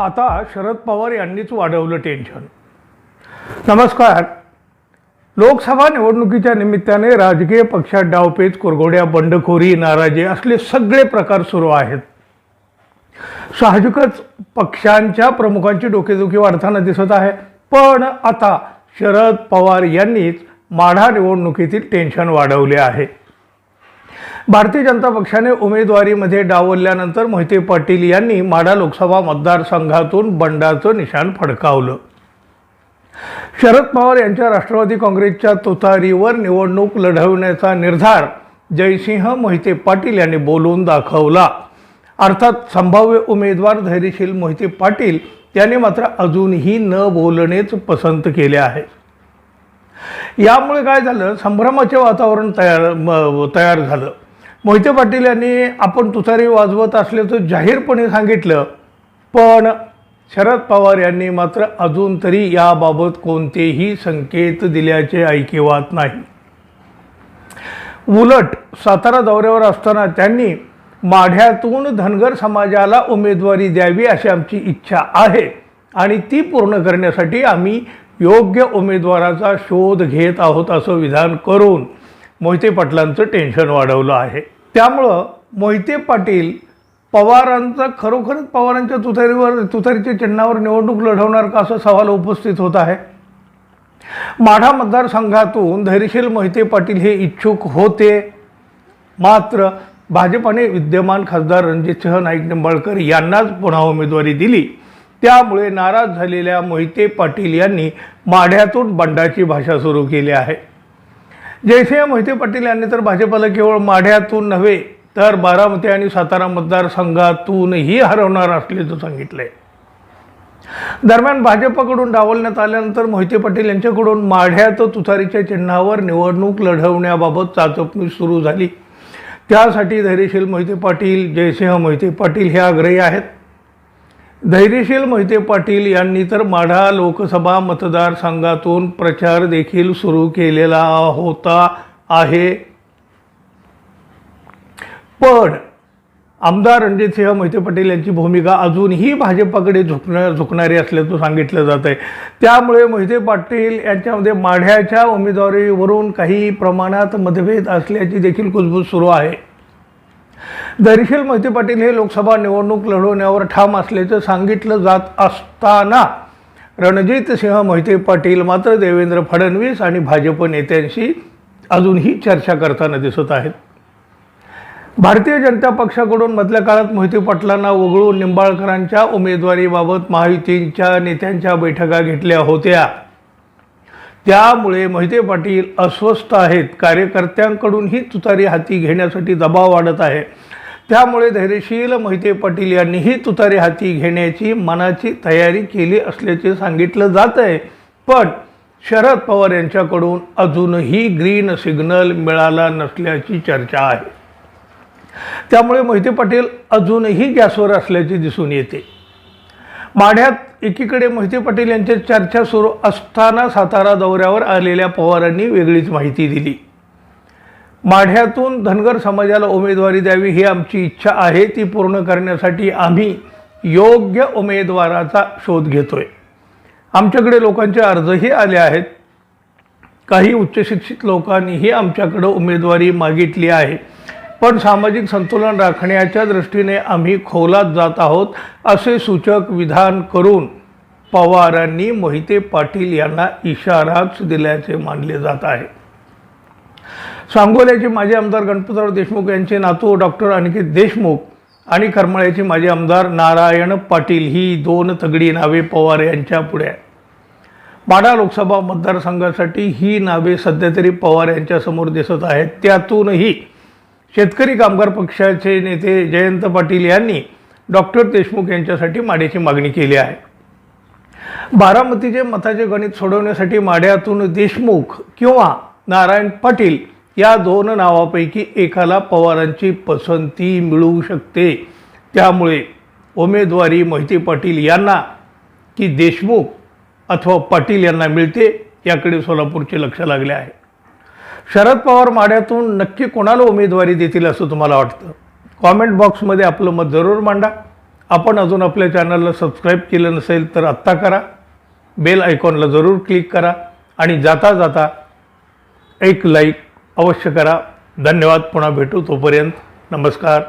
आता शरद पवार यांनीच वाढवलं टेन्शन नमस्कार. लोकसभा निवडणुकीच्या निमित्ताने राजकीय पक्षात डावपेच कुरघोड्या बंडखोरी नाराजी असले सगळे प्रकार सुरू आहेत. साहजिकच पक्षांच्या प्रमुखांची डोकेदुखी वाढताना दिसत आहे. पण आता शरद पवार यांनीच माढा निवडणुकीतील टेन्शन वाढवले आहे. भारतीय जनता पक्षाने उमेदवारीमध्ये डावलल्यानंतर मोहिते पाटील यांनी माडा लोकसभा मतदारसंघातून बंडाचं निशाण फडकावलं. शरद पवार यांच्या राष्ट्रवादी काँग्रेसच्या तुतारीवर निवडणूक लढवण्याचा निर्धार जयसिंह मोहिते पाटील यांनी बोलून दाखवला. अर्थात संभाव्य उमेदवार धैर्यशील मोहिते पाटील यांनी मात्र अजूनही न बोलणेच पसंत केले आहे. यामुळे काय झालं? संभ्रमाचे वातावरण तयार म- तयार झालं. मोहिते पाटील यांनी आपण तुतारी वाजवत असल्याचं जाहीरपणे सांगितलं पण शरद पवार यांनी मात्र अजून तरी याबाबत कोणतेही संकेत दिल्याचे ऐकिवात नाही. उलट सातारा दौऱ्यावर असताना त्यांनी माढ्यातून धनगर समाजाला उमेदवारी द्यावी अशी आमची इच्छा आहे आणि ती पूर्ण करण्यासाठी आम्ही योग्य उमेदवाराचा शोध घेत आहोत असं विधान करून मोहिते पाटलांचं टेन्शन वाढवलं आहे. त्यामुळं मोहिते पाटील पवारांचा खरोखरच पवारांच्या तुतारीवर तुतारीच्या चिन्हावर निवडणूक लढवणार का असा सवाल उपस्थित होत आहे. माढा मतदारसंघातून धैर्यशील मोहिते पाटील हे इच्छुक होते. मात्र भाजपाने विद्यमान खासदार रणजितसिंह नाईक निंबाळकर यांनाच पुन्हा उमेदवारी दिली. त्यामुळे नाराज झालेल्या मोहिते पाटील यांनी माढ्यातून बंडाची भाषा सुरू केली आहे. जयसिंह मोहिते पाटील यांनी तर भाजपला केवळ माढ्यातून नव्हे तर बारामती आणि सातारा मतदारसंघातूनही हरवणार असल्याचं सांगितलंय. दरम्यान भाजपकडून डावलण्यात आल्यानंतर मोहिते पाटील यांच्याकडून माढ्यात तुतारीच्या चिन्हावर निवडणूक लढवण्याबाबत चाचपणी सुरू झाली. त्यासाठी धैर्यशील मोहिते पाटील जयसिंह मोहिते पाटील हे आग्रही आहेत. धैर्यशील मोहिते पाटील यांनी तर माढा लोकसभा मतदारसंघातून प्रचार देखील सुरू केलेला होता आहे. पण आमदार रणजितसिंह मोहिते पाटील यांची भूमिका अजूनही भाजपाकडे झुकणार झुकणारी असल्याचं सांगितलं जात आहे. त्यामुळे मोहिते पाटील यांच्यामध्ये माढ्याच्या उमेदवारीवरून काही प्रमाणात मतभेद असल्याची देखील कुजबूज सुरू आहे. धैर्यशील मोहिते पाटील हे लोकसभा निवडणूक लढवण्यावर ठाम असल्याचं सांगितलं जात असताना रणजित सिंह मोहिते पाटील मात्र देवेंद्र फडणवीस आणि भाजप नेत्यांशी अजूनही चर्चा करताना दिसत आहेत. भारतीय जनता पक्षाकडून मधल्या काळात मोहिते पाटलांना वगळून निंबाळकरांच्या उमेदवारीबाबत महायुतीच्या नेत्यांच्या बैठका घेतल्या होत्या. त्यामुळे मोहिते पाटील अस्वस्थ आहेत. कार्यकर्त्यांकडूनही तुतारी हाती घेण्यासाठी दबाव वाढत आहे. त्यामुळे धैर्यशील मोहिते पाटील यांनीही तुतारी हाती घेण्याची मनाची तयारी केली असल्याचे सांगितलं जात आहे पण शरद पवार यांच्याकडून अजूनही ग्रीन सिग्नल मिळाला नसल्याची चर्चा आहे. त्यामुळे मोहिते पाटील अजूनही गॅसवर असल्याचे दिसून येते. माढ्यात एकीकडे मोहिते पाटील यांच्या चर्चा सुरू असताना सातारा दौऱ्यावर आलेल्या पवारांनी वेगळीच माहिती दिली. माढ्यातून धनगर समाजाला उमेदवारी द्यावी ही आमची इच्छा आहे ती पूर्ण करण्यासाठी आम्ही योग्य उमेदवाराचा शोध घेतोय. आमच्याकडे लोकांचे अर्जही आले आहेत. काही उच्चशिक्षित लोकांनीही आमच्याकडं उमेदवारी मागितली आहे. पण सामाजिक संतुलन राखण्याच्या दृष्टीने आम्ही खोलात जात आहोत असे सूचक विधान करून पवारांनी मोहिते पाटील यांना इशाराच दिल्याचे मानले जात आहे. सांगोल्याचे माजी आमदार गणपतराव देशमुख यांचे नातू डॉक्टर अनिकेत देशमुख आणि करमाळ्याचे माजी आमदार नारायण पाटील ही दोन तगडी नावे पवार यांच्या पुढे आहे लोकसभा मतदारसंघासाठी ही नावे सध्या तरी पवार यांच्यासमोर दिसत आहेत. त्यातूनही शेतकरी कामगार पक्षाचे नेते जयंत पाटील यांनी डॉक्टर देशमुख यांच्यासाठी माड्याची मागणी केली आहे. बारामतीचे मताचे गणित सोडवण्यासाठी माढ्यातून देशमुख किंवा नारायण पाटील या दोन नावापैकी एकाला पवारांची पसंती मिळू शकते. त्यामुळे उमेदवारी मोहिते पाटील यांना की देशमुख अथवा पाटील यांना मिळते याकडे सोलापूरचे लक्ष लागले आहे. शरद पवार माड्यातून नक्की कोणाला उमेदवारी देतील असं तुम्हाला वाटतं? कॉमेंट बॉक्समध्ये आपलं मत जरूर मांडा. आपण अजून आपल्या चॅनलला सबस्क्राईब केलं नसेल तर आत्ता करा. बेल आयकॉनला जरूर क्लिक करा आणि जाता जाता एक लाईक अवश्य करा. धन्यवाद. पुन्हा भेटू तोपर्यंत. नमस्कार.